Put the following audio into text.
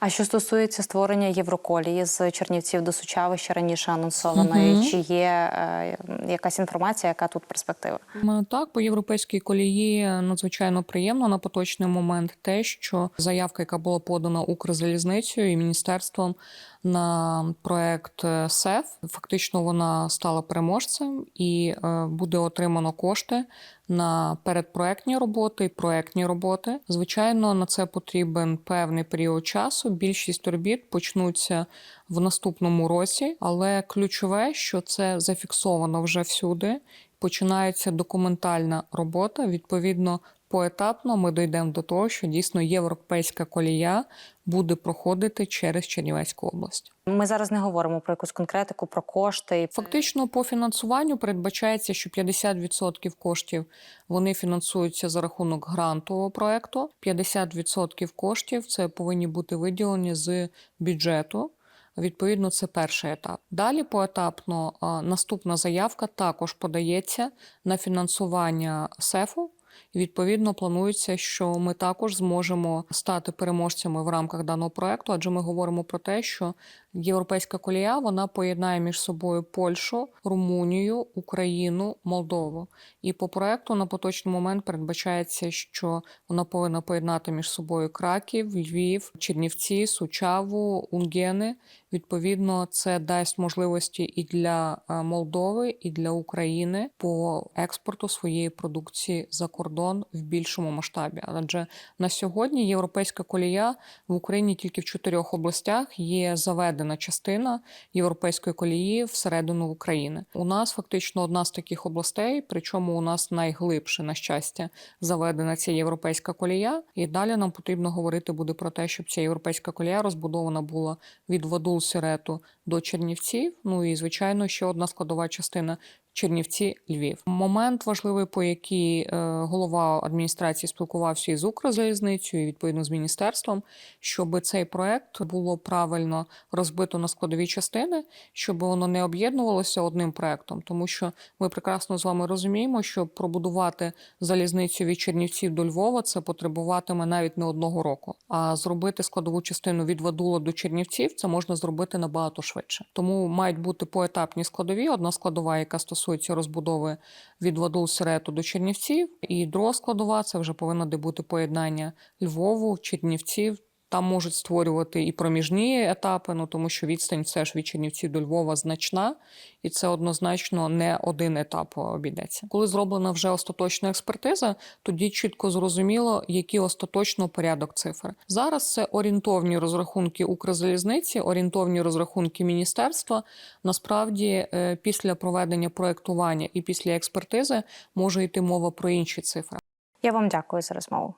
А що стосується створення Євроколії з Чернівців до Сучави ще раніше анонсованої, Мгм. чи є е, якась інформація, яка тут перспектива? Так, по європейській колії надзвичайно приємно на поточний момент те, що заявка, яка була подана Укрзалізницею і міністерством на проект е, СЕФ, фактично вона стала переможцем і е, буде отримано кошти на передпроектні роботи і проектні роботи. Звичайно, на це потрібен певний період часу. Більшість робіт почнуться в наступному році, але ключове, що це зафіксовано вже всюди. Починається документальна робота. Відповідно, поетапно ми дійдемо до того, що дійсно європейська колія буде проходити через Чернівецьку область. Ми зараз не говоримо про якусь конкретику, про кошти. Фактично, по фінансуванню передбачається, що 50% коштів вони фінансуються за рахунок грантового проекту. 50% коштів це повинні бути виділені з бюджету. Відповідно, це перший етап. Далі поетапно наступна заявка також подається на фінансування СЕФу. І відповідно планується, що ми також зможемо стати переможцями в рамках даного проекту, адже ми говоримо про те, що європейська колія вона поєднає між собою Польщу, Румунію, Україну, Молдову. І по проекту на поточний момент передбачається, що вона повинна поєднати між собою Краків, Львів, Чернівці, Сучаву, Унгени. Відповідно, це дасть можливості і для е, Молдови, і для України по експорту своєї продукції за кордон в більшому масштабі. Адже на сьогодні європейська колія в Україні тільки в чотирьох областях є заведена частина європейської колії всередину України. У нас фактично одна з таких областей, причому у нас найглибше, на щастя, заведена ця європейська колія. І далі нам потрібно говорити буде про те, щоб ця європейська колія розбудована була від Вадул Сірету до Чернівців. Ну і звичайно, ще одна складова частина. Чернівці Львів. Момент важливий, по який е, голова адміністрації спілкувався із Укрзалізницею, і відповідно з міністерством, щоб цей проект було правильно розбито на складові частини, щоб воно не об'єднувалося одним проектом, тому що ми прекрасно з вами розуміємо, що пробудувати залізницю від Чернівців до Львова це потребуватиме навіть не одного року. А зробити складову частину від Вадула до Чернівців це можна зробити набагато швидше. Тому мають бути поетапні складові. Одна складова, яка стосується розбудови від Вадул Сирету до Чернівців, і друга складова це вже повинно бути поєднання Львову, Чернівців. Там можуть створювати і проміжні етапи, ну тому що відстань все ж від Чернівців до Львова значна, і це однозначно не один етап обійдеться. Коли зроблена вже остаточна експертиза, тоді чітко зрозуміло, який остаточно порядок цифр. Зараз це орієнтовні розрахунки Укрзалізниці, орієнтовні розрахунки міністерства. Насправді, е, після проведення проектування і після експертизи може йти мова про інші цифри. Я вам дякую за розмову.